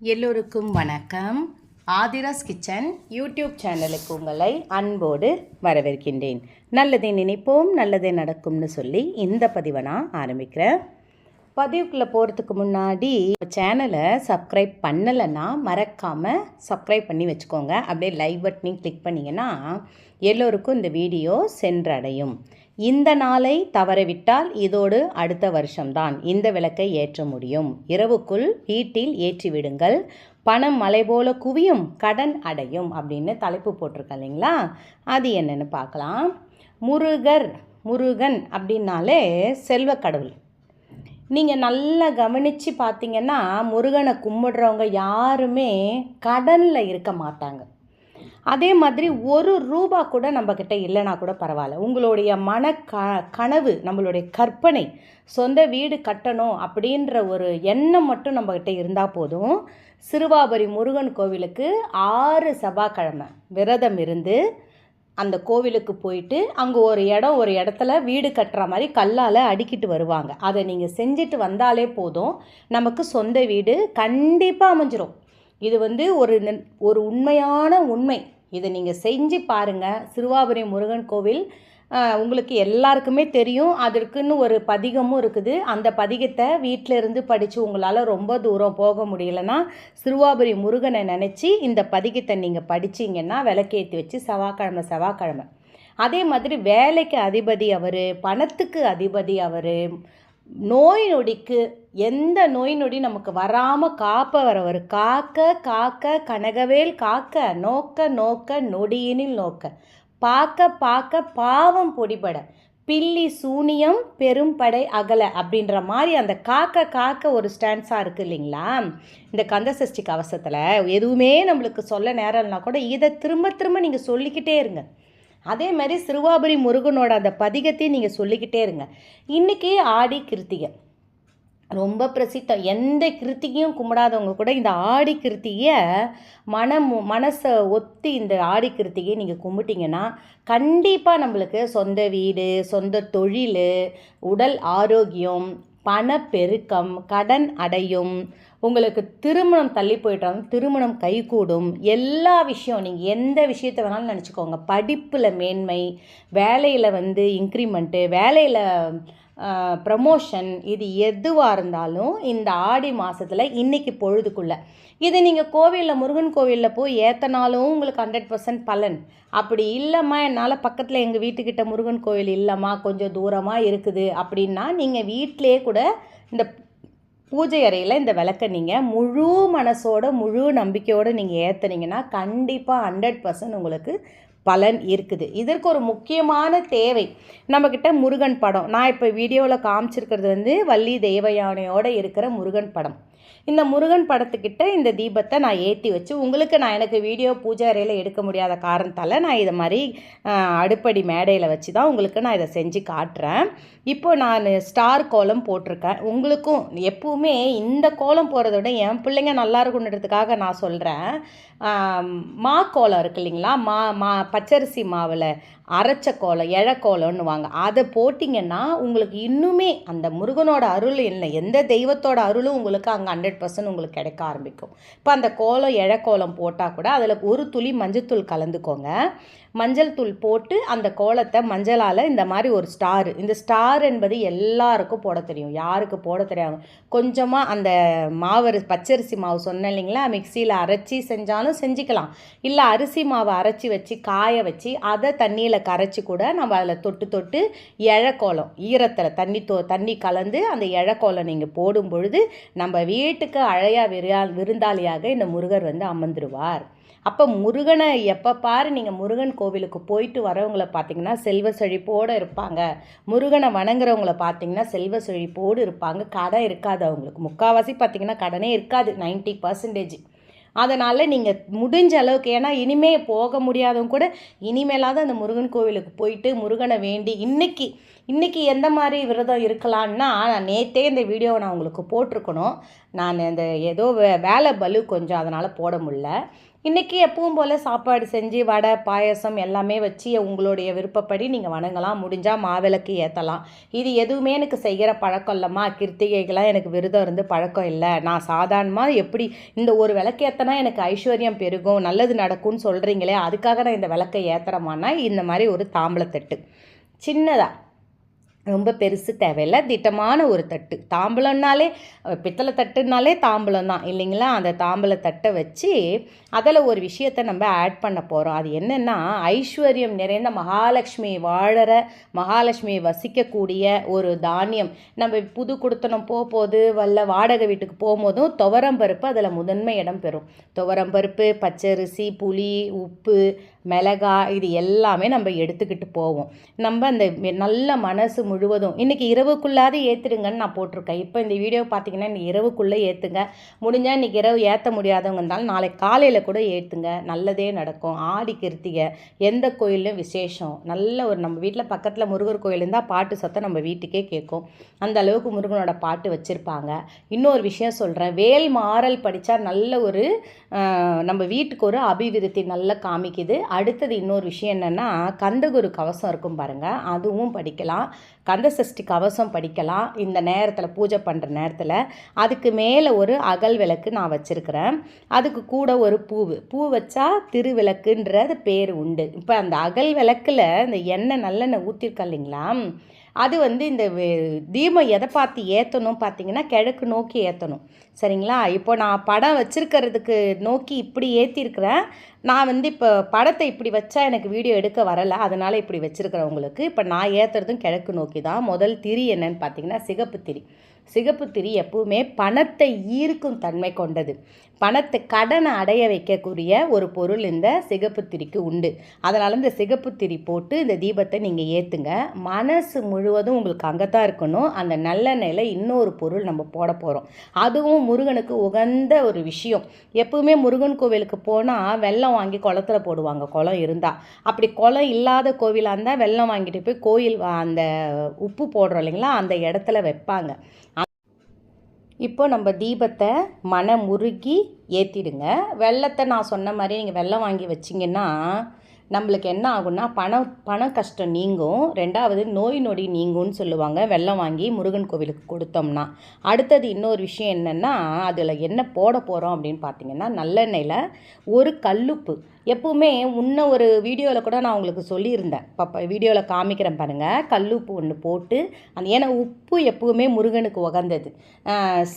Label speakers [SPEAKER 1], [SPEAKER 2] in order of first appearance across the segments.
[SPEAKER 1] எல்லோருக்கும் வணக்கம். Aadhira's kitchen YouTube சேனலுக்கு உங்களை அன்போடு வரவேற்கின்றேன். நல்லதை நினைப்போம் நல்லதே நடக்கும்னு சொல்லி இந்த பதிவை நான் ஆரம்பிக்கிறேன். பதிவுக்குள்ளே போகிறதுக்கு முன்னாடி சேனலை சப்ஸ்கிரைப் பண்ணலைன்னா மறக்காமல் சப்ஸ்கிரைப் பண்ணி வச்சுக்கோங்க. அப்படியே லைவ் பட்டனையும் கிளிக் பண்ணிங்கன்னா எல்லோருக்கும் இந்த வீடியோ சென்றடையும். இந்த நாளை தவறவிட்டால் இதோடு அடுத்த வருஷம்தான் இந்த விளக்கை ஏற்ற முடியும். இரவுக்குள் வீட்டில் ஏற்றி விடுங்கள் பணம் மலை போல குவியும் கடன் அடையும் அப்படின்னு தலைப்பு போட்டிருக்கேன் இல்லைங்களா? அது என்னென்னு பார்க்கலாம். முருகர் முருகன் அப்படின்னாலே செல்வ கடவுள். நீங்கள் நல்லா கவனித்து பார்த்தீங்கன்னா முருகனை கும்பிடுறவங்க யாருமே கடனில் இருக்க மாட்டாங்க. அதே மாதிரி ஒரு ரூபா கூட நம்மக்கிட்ட இல்லைனா கூட பரவாயில்ல. உங்களுடைய மன க கனவு நம்மளுடைய கற்பனை சொந்த வீடு கட்டணும் அப்படின்ற ஒரு எண்ணம் மட்டும் நம்மக்கிட்ட இருந்தால் போதும். சிறுவாபுரி முருகன் கோவிலுக்கு ஆறு செவ்வாய்க்கிழமை விரதம் இருந்து அந்த கோவிலுக்கு போயிட்டு அங்கே ஒரு இடம் ஒரு இடத்துல வீடு கட்டுற மாதிரி கல்லால் அடிக்கிட்டு வருவாங்க. அதை நீங்கள் செஞ்சுட்டு வந்தாலே போதும். நமக்கு சொந்த வீடு கண்டிப்பாக அமைஞ்சிரும். இது வந்து ஒரு ஒரு உண்மையான உண்மை. இதை நீங்கள் செஞ்சு பாருங்கள் சிறுவாபுரி முருகன் கோவில் உங்களுக்கு எல்லாருக்குமே தெரியும். அதற்குன்னு ஒரு பதிகமும் இருக்குது. அந்த பதிகத்தை வீட்டில் இருந்து படித்து உங்களால் ரொம்ப தூரம் போக முடியலன்னா சிறுவாபுரி முருகனை நினச்சி இந்த பதிகத்தை நீங்கள் படிச்சீங்கன்னா விளக்கேற்றி வச்சு செவ்வாய்க்கிழமை செவ்வாய்க்கிழமை. அதே மாதிரி வேலைக்கு அதிபதி அவர் பணத்துக்கு அதிபதி அவர் நோய் நொடிக்கு எந்த நோய் நொடி நமக்கு வராமல் காப்பவரவர் காக்க காக்க கனகவேல் காக்க நோக்க நோக்க நொடியினில் நோக்க. பார்க்க பார்க்க பாவம் பொடிபட. பில்லி சூனியம் பெரும்படை அகல அப்படின்ற மாதிரி அந்த காக்க காக்க ஒரு ஸ்டான்ஸாக இருக்குது இல்லைங்களா? இந்த கந்தசஷ்டி கவசத்தில் எதுவுமே நம்மளுக்கு சொல்ல நேரம் இல்லைனா கூட இதை திரும்ப திரும்ப நீங்கள் சொல்லிக்கிட்டே இருங்க. அதே மாதிரி சிறுவாபுரி முருகனோட அந்த பதிகத்தையும் நீங்கள் சொல்லிக்கிட்டே இருங்க. இன்றைக்கி ஆடி கிருத்திகை. ரொம்ப பிரசித்தம். எந்த கிருத்திகையும் கும்பிடாதவங்க கூட இந்த ஆடி கிருத்திகையை மனம் மனசை ஒத்தி இந்த ஆடி கிருத்திகையை நீங்கள் கும்பிட்டீங்கன்னா கண்டிப்பாக நம்மளுக்கு சொந்த வீடு சொந்த தொழில் உடல் ஆரோக்கியம் பணப்பெருக்கம் கடன் அடையும் உங்களுக்கு திருமணம் தள்ளி போயிட்டாலும் திருமணம் கைகூடும். எல்லா விஷயம் நீங்கள் எந்த விஷயத்த வேணாலும் நினச்சிக்கோங்க. படிப்பில் மேன்மை வேலையில் வந்து இன்க்ரிமெண்ட்டு வேலையில் ப்ரமோஷன் இது எதுவாக இருந்தாலும் இந்த ஆடி மாதத்தில் இன்றைக்கி பொழுதுக்குள்ள. இது நீங்கள் கோவிலில் முருகன் கோவிலில் போய் ஏற்றனாலும் உங்களுக்கு ஹண்ட்ரட் பர்சன்ட் பலன். அப்படி இல்லைம்மா என்னால் பக்கத்தில் எங்கள் வீட்டுக்கிட்ட முருகன் கோவில் இல்லைம்மா கொஞ்சம் தூரமாக இருக்குது அப்படின்னா நீங்கள் வீட்டிலே கூட இந்த பூஜை அறையில் இந்த விளக்கை நீங்கள் முழு மனசோட முழு நம்பிக்கையோடு நீங்கள் ஏற்றுனீங்கன்னா கண்டிப்பாக ஹண்ட்ரட் பர்சன்ட் உங்களுக்கு பலன் இருக்குது. இதற்கு ஒரு முக்கியமான தேவை. நம்மக்கிட்ட முருகன் படம். நான் இப்போ வீடியோவில் காமிச்சிருக்கிறது வந்து வள்ளி தெய்வயானையோடு இருக்கிற முருகன் படம். இந்த முருகன் படத்துக்கிட்ட இந்த தீபத்தை நான் ஏற்றி வச்சு உங்களுக்கு நான் எனக்கு வீடியோ பூஜை அறையில் எடுக்க முடியாத காரணத்தால் நான் இதை மாதிரி அடுப்படி மேடையில் வச்சு தான் உங்களுக்கு நான் இதை செஞ்சு காட்டுறேன். இப்போ நான் ஸ்டார் கோலம் போட்டிருக்கேன். உங்களுக்கும் எப்பவுமே இந்த கோலம் போகிறத விட என் பிள்ளைங்க நல்லா இருக்குன்றதுக்காக நான் சொல்கிறேன் மா கோலம் இருக்கு இல்லைங்களா? மா மா பச்சரிசி மாவில் அரைச்ச கோலம் இழக்கோலம்னு வாங்க அதை போட்டிங்கன்னா உங்களுக்கு இன்னுமே அந்த முருகனோட அருள் இல்லை. எந்த தெய்வத்தோட அருளும் உங்களுக்கு அங்கே ஹண்ட்ரட் பர்சன்ட் உங்களுக்கு கிடைக்க ஆரம்பிக்கும். இப்போ அந்த கோலம் இழக்கோலம் போட்டால் கூட அதில் ஒரு துளி மஞ்சத்தூள் கலந்துக்கோங்க. மஞ்சள் தூள் போட்டு அந்த கோலத்தை மஞ்சளால் இந்த மாதிரி ஒரு ஸ்டார் இந்த ஸ்டார் என்பது எல்லாருக்கும் போட தெரியும். யாருக்கு போட தெரியாது கொஞ்சமாக அந்த மாவு பச்சரிசி மாவு சொன்னேன் இல்லைங்களா? மிக்சியில் அரைச்சி செஞ்சாலும் செஞ்சுக்கலாம். இல்லை அரிசி மாவை அரைச்சி வச்சு காய வச்சு அதை தண்ணியில் கரைச்சி கூட நம்ம அதில் தொட்டு தொட்டு இழக்கோலம் ஈரத்தில் தண்ணி தோ தண்ணி கலந்து அந்த இழக்கோலம் நீங்கள் போடும் பொழுது நம்ம வீட்டுக்கு அழையா விருயா விருந்தாளியாக இந்த முருகர் வந்து அமர்ந்துருவார். அப்போ முருகனை எப்போ பாரு நீங்கள் முருகன் கோவிலுக்கு போயிட்டு வரவங்கள பார்த்தீங்கன்னா செல்வ செழிப்போடு இருப்பாங்க. முருகனை வணங்குறவங்கள பார்த்தீங்கன்னா செல்வ செழிப்போடு இருப்பாங்க. கடன் இருக்காது அவங்களுக்கு. முக்கால்வாசி பார்த்தீங்கன்னா கடனே இருக்காது. 90% பர்சன்டேஜ். அதனால் நீங்கள் முடிஞ்ச அளவுக்கு ஏன்னா இனிமே போக முடியாதவங்க கூட இனிமேலாவது அந்த முருகன் கோவிலுக்கு போயிட்டு முருகனை வேண்டி இன்றைக்கி இன்றைக்கி எந்த மாதிரி விரதம் இருக்கலான்னா நான் நேற்றே இந்த வீடியோவை நான் உங்களுக்கு போட்டிருக்கணும். நான் இந்த ஏதோ வே வேலை பலு கொஞ்சம் அதனால் போட முடில இன்றைக்கி எப்பவும் போல் சாப்பாடு செஞ்சு வடை பாயசம் எல்லாமே வச்சு உங்களுடைய விருப்பப்படி நீங்கள் வணங்கலாம். முடிஞ்சால் மாவிளக்கு ஏற்றலாம் இது எதுவுமே எனக்கு செய்கிற பழக்கம் இல்லைம்மா. கிருத்திகைகளாம் எனக்கு விரதம் இருந்து பழக்கம் இல்லை. நான் சாதாரணமாக எப்படி இந்த ஒரு விளக்கு ஏற்றினா எனக்கு ஐஸ்வர்யம் பெருகும் நல்லது நடக்கும்னு சொல்கிறீங்களே அதுக்காக நான் இந்த விளக்கை ஏற்றுறமானா இந்த மாதிரி ஒரு தாம்பளத்தட்டு சின்னதாக ரொம்ப பெருசு தேவையில்லை. திட்டமான ஒரு தட்டு. தாம்பலம்னாலே பித்தளை தட்டுனாலே தாம்பலம் தான் இல்லைங்களா? அந்த தாம்பல தட்டை வச்சு அதில் ஒரு விஷயத்தை நம்ம ஆட் பண்ண போகிறோம் அது என்னென்னா ஐஸ்வர்யம் நிறைந்த மகாலட்சுமி வாழற மகாலட்சுமி வசிக்கக்கூடிய ஒரு தானியம். நம்ம புது கொடுத்தனம் போக வல்ல வாடகை வீட்டுக்கு போகும்போதும் துவரம்பருப்பு அதில் முதன்மை இடம் பெறும். துவரம்பருப்பு பச்சரிசி புளி உப்பு மிளகா இது எல்லாமே நம்ம எடுத்துக்கிட்டு போவோம். நம்ம அந்த நல்ல மனசு முழுவதும் இன்றைக்கி இரவுக்குள்ளாது ஏற்றுடுங்கன்னு நான் போட்டிருக்கேன். இப்போ இந்த வீடியோ பார்த்தீங்கன்னா இன்றைக்கி இரவுக்குள்ளே ஏற்றுங்க முடிஞ்சால் இன்றைக்கி இரவு ஏற்ற முடியாதவங்க இருந்தாலும் நாளைக்கு காலையில் கூட ஏற்றுங்க நல்லதே நடக்கும். ஆடி கிருத்திகை எந்த கோயிலையும் விசேஷம். நல்ல ஒரு நம்ம வீட்டில் பக்கத்தில் முருகர் கோயில் இருந்தால் பாட்டு சத்தம் நம்ம வீட்டுக்கே கேட்கும். அந்த அளவுக்கு முருகனோட பாட்டு வச்சுருப்பாங்க. இன்னொரு விஷயம் சொல்கிறேன் வேல் மாறல் படித்தா நல்ல ஒரு நம்ம வீட்டுக்கு ஒரு அபிவிருத்தி நல்லா காமிக்குது. அடுத்தது இன்னொரு விஷயம் என்னென்னா கந்தகுரு கவசம் இருக்கும் பாருங்கள் அதுவும் படிக்கலாம். கந்த சஷ்டி கவசம் படிக்கலாம். இந்த நேரத்தில் பூஜை பண்ணுற நேரத்தில். அதுக்கு மேலே ஒரு அகல் விளக்கு நான் வச்சுருக்கிறேன். அதுக்கு கூட ஒரு பூவு. பூ வச்சா திருவிளக்குன்றது பேர் உண்டு. இப்போ அந்த அகல் விளக்கில் இந்த எண்ணெய் நல்லெண்ணெய் ஊற்றிருக்கா இல்லைங்களா? அது வந்து இந்த தீபம் எதை பார்த்து ஏற்றணும் பார்த்தீங்கன்னா கிழக்கு நோக்கி ஏற்றணும் சரிங்களா? இப்போ நான் படம் வச்சுருக்கிறதுக்கு நோக்கி இப்படி ஏற்றிருக்கிறேன் நான் வந்து இப்போ படத்தை இப்படி வச்சா எனக்கு வீடியோ எடுக்க வரலை. அதனால் இப்படி வச்சுருக்கிறவங்களுக்கு இப்போ நான் ஏற்றுறதும் கிழக்கு நோக்கி தான். முதல் திரி என்னன்னு பார்த்தீங்கன்னா சிகப்பு திரி. சிகப்பு திரி எப்பவுமே பணத்தை ஈர்க்கும் தன்மை கொண்டது. பணத்தை கடனை அடைய வைக்கக்கூடிய ஒரு பொருள் இந்த சிகப்பு திரிக்கு உண்டு. அதனால் இந்த சிகப்பு திரி போட்டு இந்த தீபத்தை நீங்கள் ஏற்றுங்க மனசு முழுவதும் உங்களுக்கு அங்கே தான் இருக்கணும். அந்த நல்லெண்ணெயில் இன்னொரு பொருள் நம்ம போட போகிறோம் அதுவும் முருகனுக்கு உகந்த ஒரு விஷயம். எப்பவுமே முருகன் கோவிலுக்கு போனால் வெள்ளம் வாங்கி குளத்துல போடுவாங்க. குளம் இருந்தால் அப்படி குளம் இல்லாத கோவிலாக இருந்தால் வெள்ளம் வாங்கிட்டு போய் கோயில் அந்த உப்பு போடுறோம் இல்லைங்களா? அந்த இடத்துல வைப்பாங்க. இப்போ நம்ம தீபத்தை மனமுருகி ஏற்றிடுங்க வெள்ளத்தை நான் சொன்ன மாதிரி நீங்கள் வெள்ளம் வாங்கி வச்சிங்கன்னா நம்மளுக்கு என்ன ஆகும்னா பணம் பண கஷ்டம் நீங்கும். ரெண்டாவது நோய் நொடி நீங்கும்னு சொல்லுவாங்க. வெள்ளம் வாங்கி முருகன் கோவிலுக்கு கொடுத்தோம்னா. அடுத்தது இன்னொரு விஷயம் என்னென்னா அதில் என்ன போட போகிறோம் அப்படின்னு பார்த்தீங்கன்னா நல்லெண்ணெயில் ஒரு கல்லுப்பு. எப்பவுமே முன்ன ஒரு வீடியோவில் கூட நான் உங்களுக்கு சொல்லியிருந்தேன். இப்போ வீடியோவில் காமிக்கிறேன் பாருங்கள் கல்லுப்பு ஒன்று போட்டு அந்த ஏன்னா உப்பு எப்பவுமே முருகனுக்கு உகந்தது.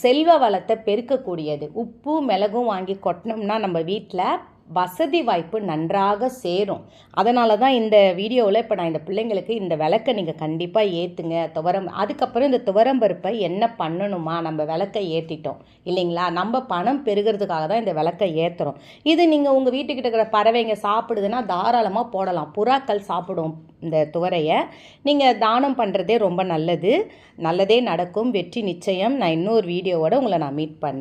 [SPEAKER 1] செல்வ வளத்தை பெருக்கக்கூடியது. உப்பு மிளகும் வாங்கி கொட்டினோம்னா நம்ம வீட்டில் வசதி வாய்ப்பு நன்றாக சேரும். அதனால தான் இந்த வீடியோவில் இப்போ நான் இந்த பிள்ளைங்களுக்கு இந்த விளக்கை நீங்கள் கண்டிப்பாக ஏற்றுங்க துவரம் அதுக்கப்புறம் இந்த துவரம்பருப்பை என்ன பண்ணணுமா? நம்ம விளக்கை ஏற்றிட்டோம் இல்லைங்களா? நம்ம பணம் பெருகிறதுக்காக தான் இந்த விளக்கை ஏற்றுறோம் இது நீங்கள் உங்கள் வீட்டுக்கிட்ட இருக்கிற பறவைங்க சாப்பிடுதுன்னா தாராளமாக போடலாம். புறாக்கள் சாப்பிடும் இந்த துவரையை. நீங்கள் தானம் பண்ணுறதே ரொம்ப நல்லது. நல்லதே நடக்கும். வெற்றி நிச்சயம். நான் இன்னொரு வீடியோவோட உங்களை நான் மீட் பண்ணுறேன்